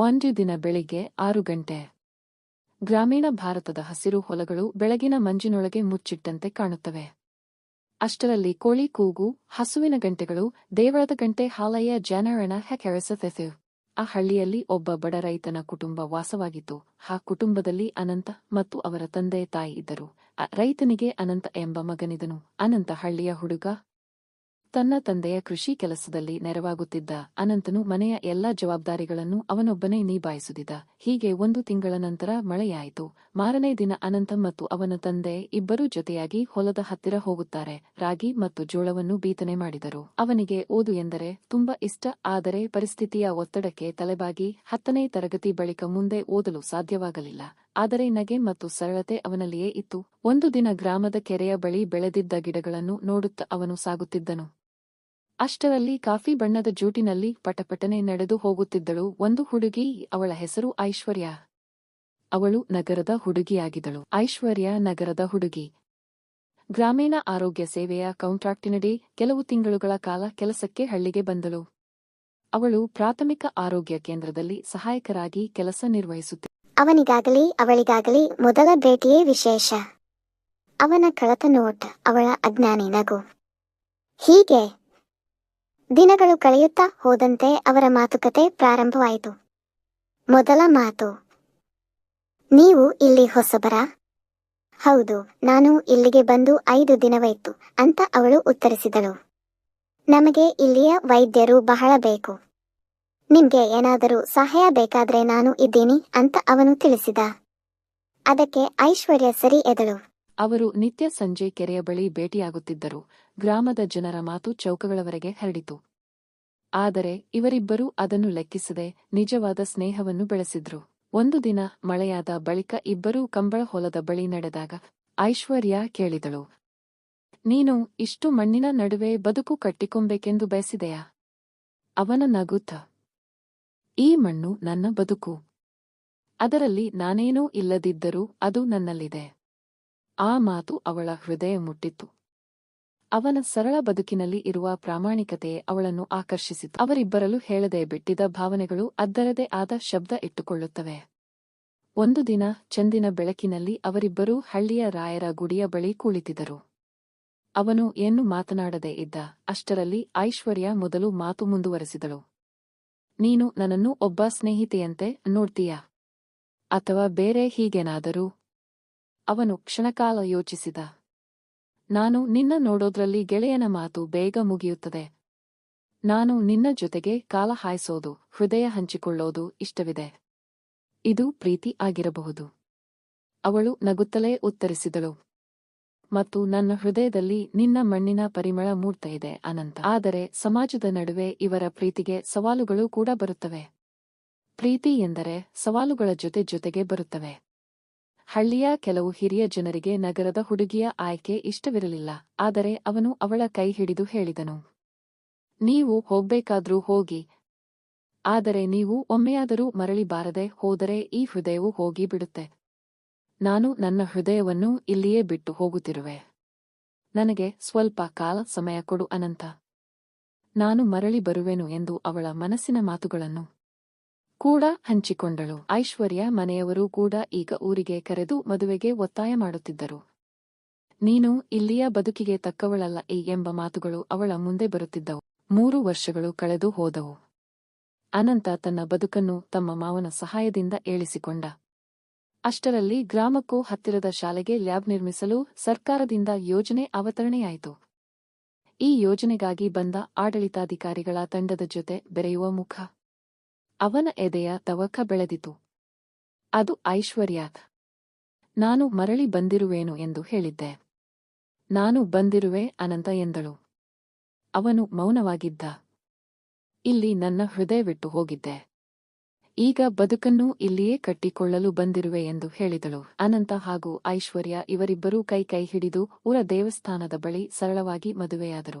ಒಂದು ದಿನ ಬೆಳಿಗ್ಗೆ ಆರು ಗಂಟೆ. ಗ್ರಾಮೀಣ ಭಾರತದ ಹಸಿರು ಹೊಲಗಳು ಬೆಳಗಿನ ಮಂಜಿನೊಳಗೆ ಮುಚ್ಚಿಟ್ಟಂತೆ ಕಾಣುತ್ತವೆ. ಅಷ್ಟರಲ್ಲಿ ಕೋಳಿ ಕೂಗು, ಹಸುವಿನ ಗಂಟೆಗಳು, ದೇವಳದ ಗಂಟೆ ಹಾಲಯ್ಯ ಜನರಣ ಹೆಕೆರೆಸತೆಸು. ಆ ಹಳ್ಳಿಯಲ್ಲಿ ಒಬ್ಬ ಬಡ ರೈತನ ಕುಟುಂಬ ವಾಸವಾಗಿತ್ತು. ಆ ಕುಟುಂಬದಲ್ಲಿ ಅನಂತ ಮತ್ತು ಅವರ ತಂದೆ ತಾಯಿ ಇದ್ದರು. ರೈತನಿಗೆ ಅನಂತ ಎಂಬ ಮಗನಿದನು. ಅನಂತ ಹಳ್ಳಿಯ ಹುಡುಗ ತನ್ನ ತಂದೆಯ ಕೃಷಿ ಕೆಲಸದಲ್ಲಿ ನೆರವಾಗುತ್ತಿದ್ದ ಅನಂತನು ಮನೆಯ ಎಲ್ಲಾ ಜವಾಬ್ದಾರಿಗಳನ್ನು ಅವನೊಬ್ಬನೇ ನಿಭಾಯಿಸುತ್ತಿದ್ದ. ಹೀಗೆ ಒಂದು ತಿಂಗಳ ನಂತರ ಮಳೆಯಾಯಿತು. ಮಾರನೇ ದಿನ ಅನಂತ ಮತ್ತು ಅವನ ತಂದೆ ಇಬ್ಬರೂ ಜೊತೆಯಾಗಿ ಹೊಲದ ಹತ್ತಿರ ಹೋಗುತ್ತಾರೆ. ರಾಗಿ ಮತ್ತು ಜೋಳವನ್ನು ಬೀತನೆ ಮಾಡಿದರು. ಅವನಿಗೆ, ಓದು ಎಂದರೆ ತುಂಬಾ ಇಷ್ಟ, ಆದರೆ ಪರಿಸ್ಥಿತಿಯ ಒತ್ತಡಕ್ಕೆ ತಲೆಬಾಗಿ ಹತ್ತನೇ ತರಗತಿ ಬಳಿಕ ಮುಂದೆ ಓದಲು ಸಾಧ್ಯವಾಗಲಿಲ್ಲ. ಆದರೆ ನಗೆ ಮತ್ತು ಸರಳತೆ ಅವನಲ್ಲಿಯೇ ಇತ್ತು. ಒಂದು ದಿನ ಗ್ರಾಮದ ಕೆರೆಯ ಬಳಿ ಬೆಳೆದಿದ್ದ ಗಿಡಗಳನ್ನು ನೋಡುತ್ತ ಅವನು ಸಾಗುತ್ತಿದ್ದನು. ಅಷ್ಟರಲ್ಲಿ ಕಾಫಿ ಬಣ್ಣದ ಜೂಟಿನಲ್ಲಿ ಪಟಪಟನೆ ನಡೆದು ಹೋಗುತ್ತಿದ್ದಳು. ಒಂದು ಹುಡುಗಿ ಅವಳ ಹೆಸರು ಐಶ್ವರ್ಯ. ಅವಳು ನಗರದ ಹುಡುಗಿಯಾಗಿದ್ದಳು. ಐಶ್ವರ್ಯ ನಗರದ ಹುಡುಗಿ. ಗ್ರಾಮೀಣ ಆರೋಗ್ಯ ಸೇವೆಯ ಕಾಂಟ್ರಾಕ್ಟಿನಡಿ ಕೆಲವು ತಿಂಗಳುಗಳ ಕಾಲ ಕೆಲಸಕ್ಕೆ ಹಳ್ಳಿಗೆ ಬಂದಳು. ಅವಳು ಪ್ರಾಥಮಿಕ ಆರೋಗ್ಯ ಕೇಂದ್ರದಲ್ಲಿ ಸಹಾಯಕರಾಗಿ ಕೆಲಸ ನಿರ್ವಹಿಸುತ್ತಿದ್ದ ಅವನಿಗಾಗಲಿ, ಅವಳಿಗಾಗಲಿ ಮೊದಲ ಭೇಟಿಯೇ ವಿಶೇಷ. ಅವನ ಕಳತ ನೋಟ್ ಅವಳ ಅಜ್ಞಾನಿ ನಗು. ಹೀಗೆ ದಿನಗಳು ಕಳೆಯುತ್ತಾ ಹೋದಂತೆ ಅವರ ಮಾತುಕತೆ ಪ್ರಾರಂಭವಾಯಿತು. ಮೊದಲ ಮಾತು. ನೀವು ಇಲ್ಲಿ ಹೊಸಬರಾ? ಹೌದು, ನಾನು ಇಲ್ಲಿಗೆ ಬಂದು ಐದು ದಿನವಾಯಿತು ಅಂತ ಅವಳು ಉತ್ತರಿಸಿದಳು. ನಮಗೆ ಇಲ್ಲಿಯ ವೈದ್ಯರು ಬಹಳ ಬೇಕು. ನಿಮ್ಗೆ ಏನಾದರೂ ಸಹಾಯ ಬೇಕಾದ್ರೆ ನಾನು ಇದ್ದೀನಿ ಅಂತ ಅವನು ತಿಳಿಸಿದ. ಅದಕ್ಕೆ ಐಶ್ವರ್ಯ ಸರಿ ಎದಳು. ಅವರು ನಿತ್ಯ ಸಂಜೆ ಕೆರೆಯ ಬಳಿ ಭೇಟಿಯಾಗುತ್ತಿದ್ದರು. ಗ್ರಾಮದ ಜನರ ಮಾತು ಚೌಕಗಳವರೆಗೆ ಹರಡಿತು. ಆದರೆ ಇವರಿಬ್ಬರೂ ಅದನ್ನು ಲೆಕ್ಕಿಸದೆ ನಿಜವಾದ ಸ್ನೇಹವನ್ನು ಬೆಳೆಸಿದ್ರು. ಒಂದು ದಿನ ಮಳೆಯಾದ ಬಳಿಕ ಇಬ್ಬರೂ ಕಂಬಳ ಹೊಲದ ಬಳಿ ನಡೆದಾಗ ಐಶ್ವರ್ಯ ಕೇಳಿದಳು. ನೀನು ಇಷ್ಟು ಮಣ್ಣಿನ ನಡುವೆ ಬದುಕು ಕಟ್ಟಿಕೊಂಬೇಕೆಂದು ಬಯಸಿದೆಯಾ? ಅವನ ನಗುತ್ತ, ಈ ಮಣ್ಣು ನನ್ನ ಬದುಕು. ಅದರಲ್ಲಿ ನಾನೇನೂ ಇಲ್ಲದಿದ್ದರೂ ಅದು ನನ್ನಲ್ಲಿದೆ. ಆ ಮಾತು ಅವಳ ಹೃದಯ ಮುಟ್ಟಿತು ಅವನ ಸರಳ ಬದುಕಿನಲ್ಲಿ ಇರುವ ಪ್ರಾಮಾಣಿಕತೆ ಅವಳನ್ನು ಆಕರ್ಷಿಸಿತು. ಅವರಿಬ್ಬರಲ್ಲೂ ಹೇಳದೆ ಬಿಟ್ಟಿದ ಭಾವನೆಗಳು ಅದ್ದರದೇ ಆದ ಶಬ್ದ ಇಟ್ಟುಕೊಳ್ಳುತ್ತವೆ. ಒಂದು ದಿನ ಚಂದಿನ ಬೆಳಕಿನಲ್ಲಿ ಅವರಿಬ್ಬರೂ ಹಳ್ಳಿಯ ರಾಯರ ಗುಡಿಯ ಬಳಿ ಕುಳಿತಿದ್ದರು. ಅವನು ಏನು ಮಾತನಾಡದೇ ಇದ್ದ, ಅಷ್ಟರಲ್ಲಿ ಐಶ್ವರ್ಯ ಮೊದಲು ಮಾತು ಮುಂದುವರೆಸಿದಳು. ನೀನು ನನ್ನನ್ನು ಒಬ್ಬ ಸ್ನೇಹಿತೆಯಂತೆ ನೋಡ್ತೀಯಾ? ಅಥವಾ ಬೇರೆ ಹೀಗೇನಾದರೂ ಅವನು ಕ್ಷಣಕಾಲ ಯೋಚಿಸಿದ. ನಾನು ನಿನ್ನ ನೋಡೋದ್ರಲ್ಲಿ ಗೆಳೆಯನ ಮಾತು ಬೇಗ ಮುಗಿಯುತ್ತದೆ. ನಾನು ನಿನ್ನ ಜೊತೆಗೆ ಕಾಲ ಹಾಯಿಸೋದು, ಹೃದಯ ಹಂಚಿಕೊಳ್ಳೋದು ಇಷ್ಟವಿದೆ. ಇದು ಪ್ರೀತಿ ಆಗಿರಬಹುದು. ಅವಳು ನಗುತ್ತಲೇ ಉತ್ತರಿಸಿದಳು. ಮತ್ತು ನನ್ನ ಹೃದಯದಲ್ಲಿ ನಿನ್ನ ಮಣ್ಣಿನ ಪರಿಮಳ ಮೂಡ್ತಾ ಇದೆ ಅನಂತ. ಆದರೆ ಸಮಾಜದ ನಡುವೆ ಇವರ ಪ್ರೀತಿಗೆ ಸವಾಲುಗಳು ಕೂಡ ಬರುತ್ತವೆ. ಪ್ರೀತಿ ಎಂದರೆ ಸವಾಲುಗಳ ಜೊತೆ ಜೊತೆಗೆ ಬರುತ್ತವೆ. ಹಳ್ಳಿಯ ಕೆಲವು ಹಿರಿಯ ಜನರಿಗೆ ನಗರದ ಹುಡುಗಿಯ ಆಯ್ಕೆ ಇಷ್ಟವಿರಲಿಲ್ಲ, ಆದರೆ ಅವನು ಅವಳ ಕೈ ಹಿಡಿದು ಹೇಳಿದನು. ನೀವು ಹೋಗ್ಬೇಕಾದ್ರೂ ಹೋಗಿ, ಆದರೆ ನೀವು ಒಮ್ಮೆಯಾದರೂ ಮರಳಿ ಬಾರದೆ ಹೋದರೆ ಈ ಹೃದಯವು ಹೋಗಿ ಬಿಡುತ್ತೆ. ನಾನು ನನ್ನ ಹೃದಯವನ್ನು ಇಲ್ಲಿಯೇ ಬಿಟ್ಟು ಹೋಗುತ್ತಿರುವೆ. ನನಗೆ ಸ್ವಲ್ಪ ಕಾಲ ಸಮಯ ಕೊಡು ಅನಂತ. ನಾನು ಮರಳಿ ಬರುವೆನು ಎಂದು ಅವಳ ಮನಸ್ಸಿನ ಮಾತುಗಳನ್ನು ಕೂಡ ಹಂಚಿಕೊಂಡಳು. ಐಶ್ವರ್ಯ ಮನೆಯವರು ಕೂಡ ಈಗ ಊರಿಗೆ ಕರೆದು ಮದುವೆಗೆ ಒತ್ತಾಯ ಮಾಡುತ್ತಿದ್ದರು. ನೀನು ಇಲ್ಲಿಯ ಬದುಕಿಗೆ ತಕ್ಕವಳಲ್ಲ ಈ ಎಂಬ ಮಾತುಗಳು ಅವಳ ಮುಂದೆ ಬರುತ್ತಿದ್ದವು. ಮೂರು ವರ್ಷಗಳು ಕಳೆದು ಹೋದವು. ಅನಂತ ತನ್ನ ಬದುಕನ್ನು ತಮ್ಮ ಮಾವನ ಸಹಾಯದಿಂದ ಏಳಿಸಿಕೊಂಡ. ಅಷ್ಟರಲ್ಲಿ ಗ್ರಾಮಕ್ಕೂ ಹತ್ತಿರದ ಶಾಲೆಗೆ ಲ್ಯಾಬ್ ನಿರ್ಮಿಸಲು ಸರ್ಕಾರದಿಂದ ಯೋಜನೆ ಅವತರಣೆಯಾಯಿತು. ಈ ಯೋಜನೆಗಾಗಿ ಬಂದ ಆಡಳಿತಾಧಿಕಾರಿಗಳ ತಂಡದ ಜೊತೆ ಬೆರೆಯುವ ಮುಖ. ಅವನ ಎದೆಯ ತವಕ ಬೆಳೆದಿತು. ಅದು ಐಶ್ವರ್ಯ. ನಾನು ಮರಳಿ ಬಂದಿರುವೇನು ಎಂದು ಹೇಳಿದ್ದೆ. ನಾನು ಬಂದಿರುವೆ ಅನಂತ ಎಂದಳು. ಅವನು ಮೌನವಾಗಿದ್ದ. ಇಲ್ಲಿ ನನ್ನ ಹೃದಯವಿಟ್ಟು ಹೋಗಿದ್ದೆ. ಈಗ ಬದುಕನ್ನು ಇಲ್ಲಿಯೇ ಕಟ್ಟಿಕೊಳ್ಳಲು ಬಂದಿರುವೆ ಎಂದು ಹೇಳಿದಳು. ಅನಂತ ಹಾಗೂ ಐಶ್ವರ್ಯ ಇವರಿಬ್ಬರೂ ಕೈ ಕೈ ಹಿಡಿದು ಊರ ದೇವಸ್ಥಾನದ ಬಳಿ ಸರಳವಾಗಿ ಮದುವೆಯಾದರು.